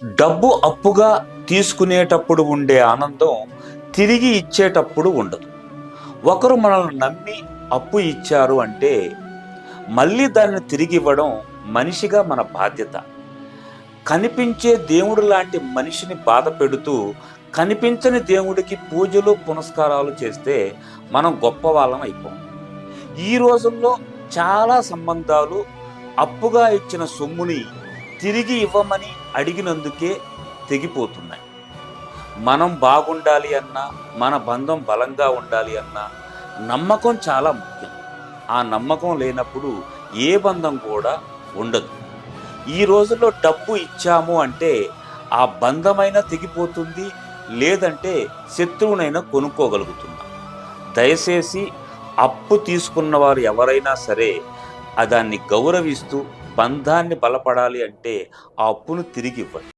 డబ్బు అప్పుగా తీసుకునేటప్పుడు ఉండే ఆనందం తిరిగి ఇచ్చేటప్పుడు ఉండదు. ఒకరు మనల్ని నమ్మి అప్పు ఇచ్చారు అంటే మళ్ళీ దాన్ని తిరిగి ఇవ్వడం మనిషిగా మన బాధ్యత. కనిపించే దేవుడు లాంటి మనిషిని బాధ పెడుతూ కనిపించని దేవుడికి పూజలు పునస్కారాలు చేస్తే మనం గొప్ప వాళ్ళం అయిపోం. ఈ రోజుల్లో చాలా సంబంధాలు అప్పుగా ఇచ్చిన సొమ్ముని తిరిగి ఇవ్వమని అడిగినందుకే తెగిపోతున్నాయి. మనం బాగుండాలి అన్నా మన బంధం బలంగా ఉండాలి అన్నా నమ్మకం చాలా ముఖ్యం. ఆ నమ్మకం లేనప్పుడు ఏ బంధం కూడా ఉండదు. ఈ రోజుల్లో డబ్బు ఇచ్చాము అంటే ఆ బంధమైనా తెగిపోతుంది లేదంటే శత్రువునైనా కొనుక్కోగలుగుతున్నాం. దయచేసి అప్పు తీసుకున్న వారు ఎవరైనా సరే దాన్ని గౌరవిస్తూ బంధాన్ని బలపడాలి అంటే ఆ అప్పును తిరిగి ఇవ్వండి.